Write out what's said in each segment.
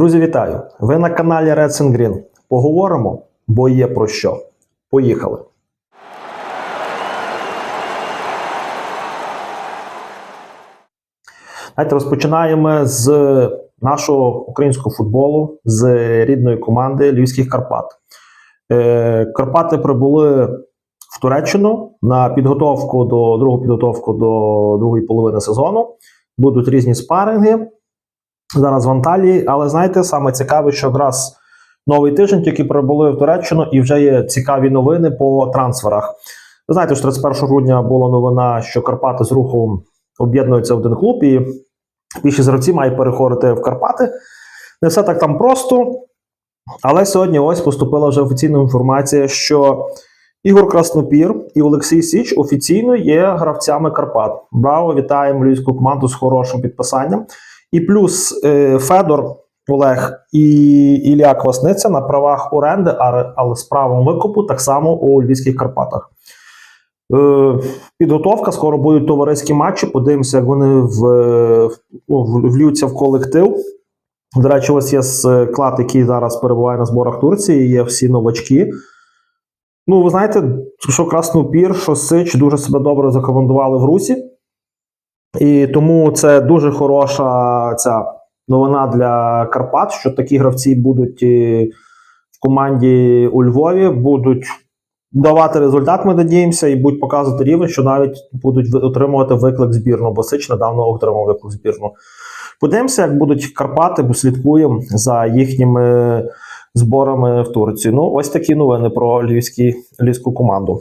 Друзі, вітаю! Ви на каналі Reds and Green. Поговоримо, бо є про що. Поїхали! Знаєте, розпочинаємо з нашого українського футболу, з рідної команди Львівських Карпат. Е, Карпати прибули в Туреччину на підготовку до другу підготовку до другої половини сезону. Будуть різні спаринги зараз в Анталії. Але знаєте, саме цікаве, що якраз новий тиждень тільки прибули в Туреччину, і вже є цікаві новини по трансферах. Ви знаєте, що 31 грудня була новина, що Карпати з рухом об'єднуються в один клуб, і більшість гравців має переходити в Карпати. Не все так там просто. Але сьогодні ось поступила вже офіційна інформація, що Ігор Краснопір і Олексій Січ офіційно є гравцями Карпат. Браво, вітаємо львівську команду з хорошим підписанням. І плюс е, Федор Олег і Ілля Квасниця на правах оренди, але, з правом викупу так само у Львівських Карпатах. Е, підготовка, скоро будуть товариські матчі. Подивимося, як вони в, в, ну, влюються в колектив. До речі, ось є склад, який зараз перебуває на зборах Турції, є всі новачки. Ну, ви знаєте, що Краснопір, що Сич дуже себе добре закомандували в Русі. І тому це дуже хороша ця новина для Карпат, що такі гравці будуть е, в команді у Львові, будуть давати результат, ми надіємося, і будуть показувати рівень, що навіть будуть отримувати виклик збірну, бо Сич недавно отримав виклик збірну. Подивимося, як будуть Карпати, бо слідкуємо за їхніми зборами в Турції. Ну, ось такі новини про львівські, львівську команду.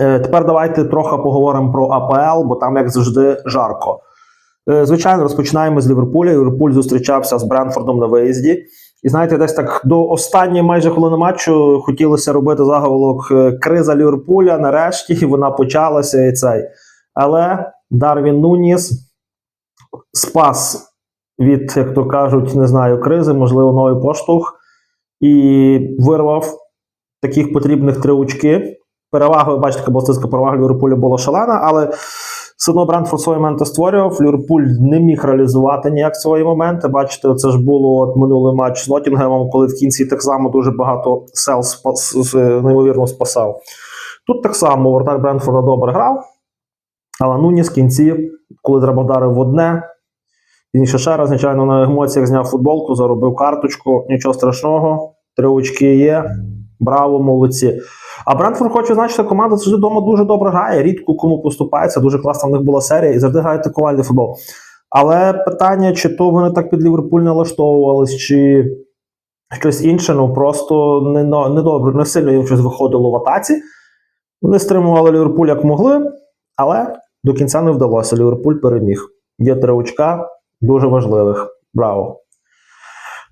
Тепер давайте трохи поговоримо про АПЛ, бо там, як завжди, жарко. Е, Звичайно, розпочинаємо з Ліверпуля. Ліверпуль зустрічався з Бренфордом на виїзді. І знаєте, десь так до останньої майже хвилини матчу хотілося робити заголовок е, криза Ліверпуля. Нарешті вона почалася і цей. Але Дарвін Нуніс спас від, як то кажуть, не знаю, кризи, можливо, новий поштовх, і вирвав таких потрібних три очки. Перевага, ви бачите, кабалстицька перевага Ліверпуля була шалена, але все одно Брентфорд свої моменти створював. Ліверпуль не міг реалізувати ніяк свої моменти. Бачите, це ж було от минулий матч з Ноттінгемом, коли в кінці так само дуже багато сел спас, неймовірно спасав. Тут так само Вратар Брентфорда добре грав, але Нуніс в кінці, коли треба вдарив в одне, ще ще раз, звичайно, на емоціях зняв футболку, заробив карточку. Нічого страшного, три очки є. Браво, молодці. А Брентфорд хочу значити, команда завжди вдома дуже добре грає, рідко кому поступається. Дуже класна в них була серія і завжди грають атакувальний футбол. Але питання, чи то вони так під Ліверпуль налаштовувались, чи щось інше, ну просто не, не добре, не сильно їм щось виходило в атаці. Вони стримували Ліверпуль як могли, але до кінця не вдалося. Ліверпуль переміг. Є три очка, дуже важливих. Браво.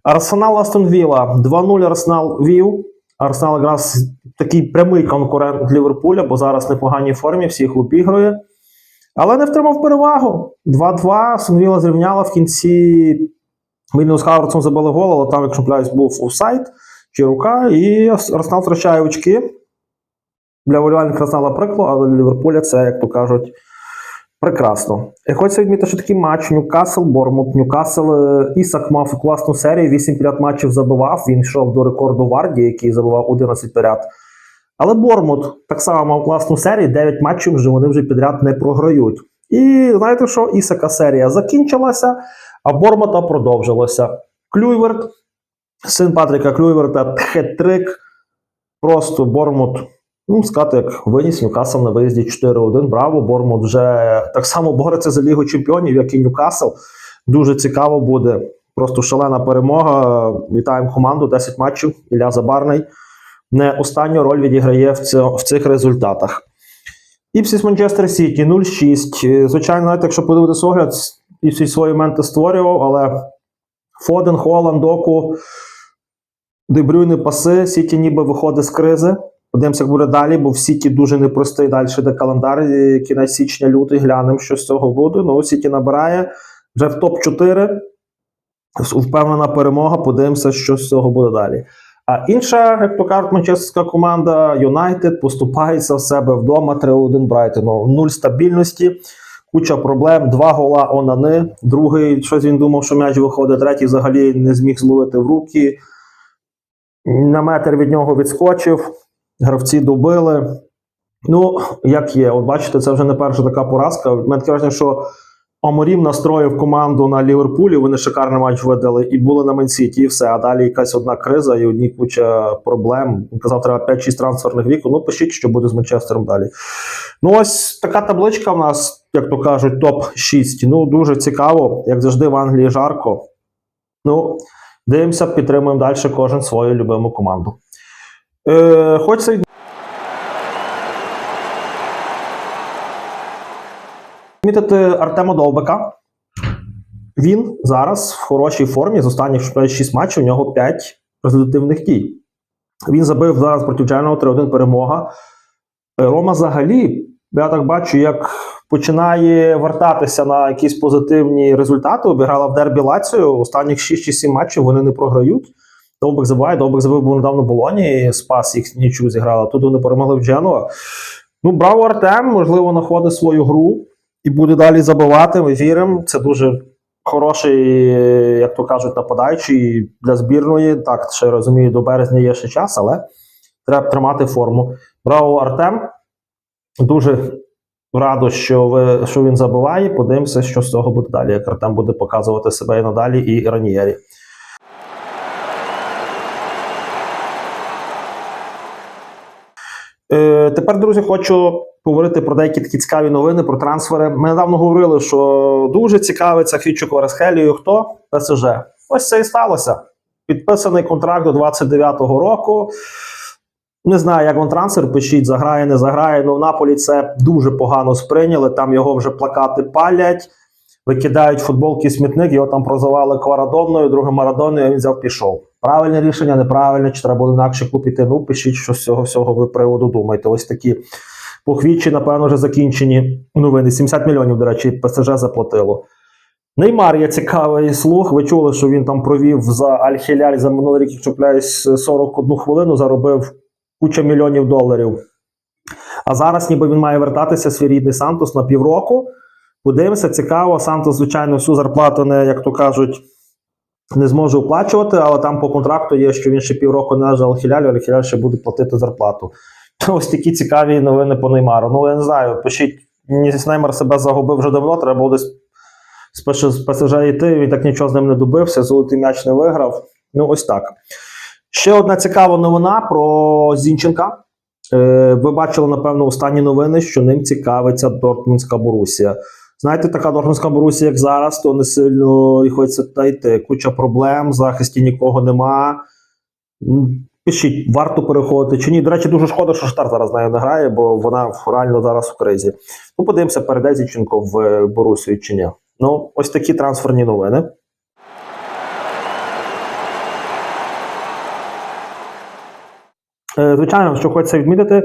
Арсенал Астон Вілла. 2-0 Арсенал вів. Арсенал якраз такий прямий конкурент Ліверпуля, бо зараз в непоганій формі, всіх обігрує. Але не втримав перевагу. 2-2. Астон зрівняла в кінці. Ми з забили гол, але там, якщо не помиляюсь, був офсайд чи рука, і Арсенал втрачає очки. Для волювальних Арсенала прикло, але для Ліверпуля це, як то кажуть, прекрасно. І хочеться відмітити, що такий матч Ньюкасл, Бормут. Ньюкасл е, Ісак мав класну серію, 8 підряд матчів забивав. Він йшов до рекорду Варді, який забивав 11 підряд. Але Бормут так само мав класну серію, 9 матчів вже вони вже підряд не програють. І знаєте що? Ісака серія закінчилася, а Бормута продовжилася. Клюйверт, син Патріка Клюйверта, хет-трик. Просто Бормут, ну, сказати, як виніс Ньюкасл на виїзді 4-1. Браво, Бормут вже так само бореться за Лігу Чемпіонів, як і Ньюкасл. Дуже цікаво буде. Просто шалена перемога. Вітаємо команду, 10 матчів. Ілля Забарний не останню роль відіграє в, цьо- в цих результатах. Іпсіс Манчестер Сіті 0-6. Е, Звичайно, навіть якщо подивитися огляд, Іпсіс свої моменти створював, але Фоден, Холланд, Доку, Дебрюйни паси, Сіті ніби виходить з кризи. Подивимося, як буде далі, бо в Сіті дуже непростий далі йде календар. Кінець січня, лютий, глянемо, що з цього буде. Ну, Сіті набирає вже в топ-4. Впевнена перемога. Подивимося, що з цього буде далі. А інша, як то кажуть, манчестерська команда Юнайтед поступається в себе вдома 3-1 Брайтону. Нуль стабільності. Куча проблем, два гола Онани. Другий, щось він думав, що м'яч виходить, третій взагалі не зміг зловити в руки. На метр від нього відскочив, гравці добили. Ну, як є, от бачите, це вже не перша така поразка. У мене таке враження, що Оморім настроїв команду на Ліверпулі, вони шикарний матч видали і були на Менсіті, і все. А далі якась одна криза і одні куча проблем. Казав, треба 5-6 трансферних віків. Ну, пишіть, що буде з Манчестером далі. Ну, ось така табличка в нас, як то кажуть, топ-6. Ну, дуже цікаво, як завжди в Англії жарко. Ну, дивимося, підтримуємо далі кожен свою любиму команду. Е, хочеться відмітити Артема Довбика. Він зараз в хорошій формі. З останніх 6 матчів у нього 5 результативних дій. Він забив зараз проти Джайного 3-1 перемога. Е, Рома взагалі, я так бачу, як починає вертатися на якісь позитивні результати. Обіграла в дербі Лаціо. Останніх 6-7 матчів вони не програють. Довбик забиває, Довбик забив був недавно Болоні, спас їх нічу зіграла. Тут вони перемогли в Дженуа. Ну, браво Артем, можливо, знаходить свою гру і буде далі забивати. Ми віримо. Це дуже хороший, як то кажуть, нападаючий для збірної. Так, ще розумію, до березня є ще час, але треба тримати форму. Браво, Артем. Дуже радо, що, ви, що він забиває. Подивимося, що з цього буде далі. Як Артем буде показувати себе і надалі, і Ранієрі. Е, тепер, друзі, хочу поговорити про деякі такі цікаві новини про трансфери. Ми недавно говорили, що дуже цікавиться Хвічук Варесхелією. Хто? ПСЖ. Ось це і сталося. Підписаний контракт до 29-го року. Не знаю, як він трансфер пишіть, заграє, не заграє. Ну в Наполі це дуже погано сприйняли. Там його вже плакати палять, викидають футболки смітник, його там прозивали Кварадонною, другим Марадоною, він взяв пішов. Правильне рішення, неправильне, чи треба було інакше купити. Ну, пишіть, що з цього всього ви приводу думаєте. Ось такі похвічі, напевно, вже закінчені новини. 70 мільйонів, до речі, ПСЖ заплатило. Неймар є цікавий слух. Ви чули, що він там провів за Аль-Хіляль за минулий рік, якщо пляюсь, 41 хвилину, заробив куча мільйонів доларів. А зараз ніби він має вертатися свій рідний Сантос на півроку. Подивимося, цікаво. Сантос, звичайно, всю зарплату не, як то кажуть, не зможе оплачувати, але там по контракту є, що він ще півроку не належав Аль-Хілялю, Аль-Хіляль ще буде платити зарплату. Ось такі цікаві новини по Неймару. Ну, я не знаю, пишіть, Неймар себе загубив вже давно, треба було десь з ПСЖ йти, він так нічого з ним не добився, золотий м'яч не виграв. Ну, ось так. Ще одна цікава новина про Зінченка. Е, ви бачили, напевно, останні новини, що ним цікавиться Дортмундська Борусія. Знаєте, така Дортмундська Борусія, як зараз, то не сильно і хочеться та йти. Куча проблем, захисті нікого нема. Пишіть, варто переходити чи ні. До речі, дуже шкода, що Штар зараз нею не грає, бо вона реально зараз у кризі. Ну, подивимося, перейде Зінченко в е, Борусію чи ні. Ну, ось такі трансферні новини. Е, Звичайно, що хочеться відмітити,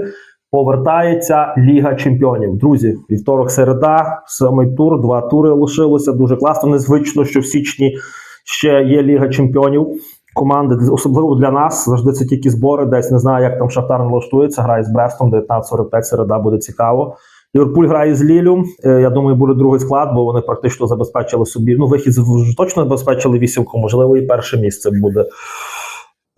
повертається Ліга Чемпіонів. Друзі, вівторок середа, самий тур, два тури лишилося. Дуже класно. Незвично, що в січні ще є Ліга Чемпіонів. Команди, особливо для нас, завжди це тільки збори. Десь не знаю, як там Шахтар налаштується. Грає з Брестом, 19.45 середа буде цікаво. Ліверпуль грає з Лілю. Е, Я думаю, буде другий склад, бо вони практично забезпечили собі. Ну, вихід точно забезпечили вісімку, можливо, і перше місце буде.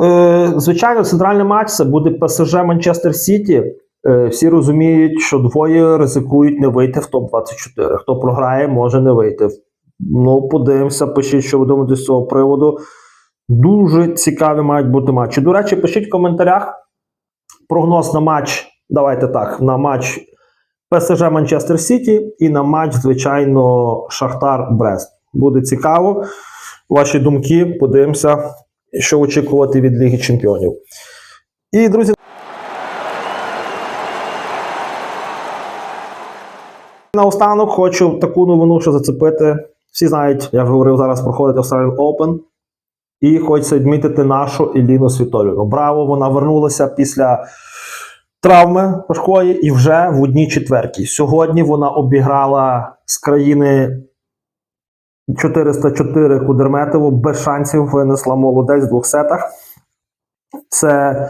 Е, звичайно, центральний матч це буде ПСЖ Манчестер Сіті. Е, всі розуміють, що двоє ризикують не вийти в топ-24. Хто програє, може не вийти. Ну, подивимося, пишіть, що ви думаєте з цього приводу. Дуже цікаві мають бути матчі. До речі, пишіть в коментарях прогноз на матч. Давайте так, на матч ПСЖ Манчестер Сіті і на матч, звичайно, Шахтар Брест. Буде цікаво. Ваші думки, подивимося, що очікувати від Ліги Чемпіонів. І, друзі, наостанок хочу таку новину, що зацепити. Всі знають, я вже говорив, зараз проходить Australian Open. І хочеться відмітити нашу Еліну Світоліну. Браво! Вона вернулася після травми важкої і вже в одній четвертій. Сьогодні вона обіграла з країни 404 Кудерметову, без шансів винесла молодець в двох сетах. Це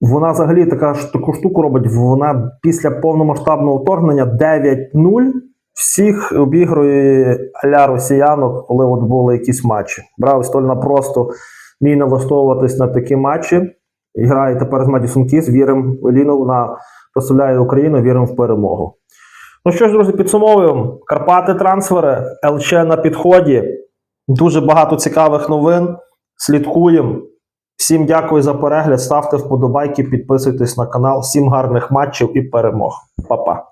вона взагалі така таку штуку робить. Вона після повномасштабного вторгнення 9-0 всіх обігрує аля росіянок, коли от були якісь матчі. Брав стольно просто мій налаштовуватись на такі матчі. І грає тепер з Медісон Кіс, віримо в Еліну, вона представляє Україну, віримо в перемогу. Ну що ж, друзі, підсумовуємо. Карпати трансфери, ЛЧ на підході. Дуже багато цікавих новин. Слідкуємо. Всім дякую за перегляд. Ставте вподобайки, підписуйтесь на канал. Всім гарних матчів і перемог. Па-па.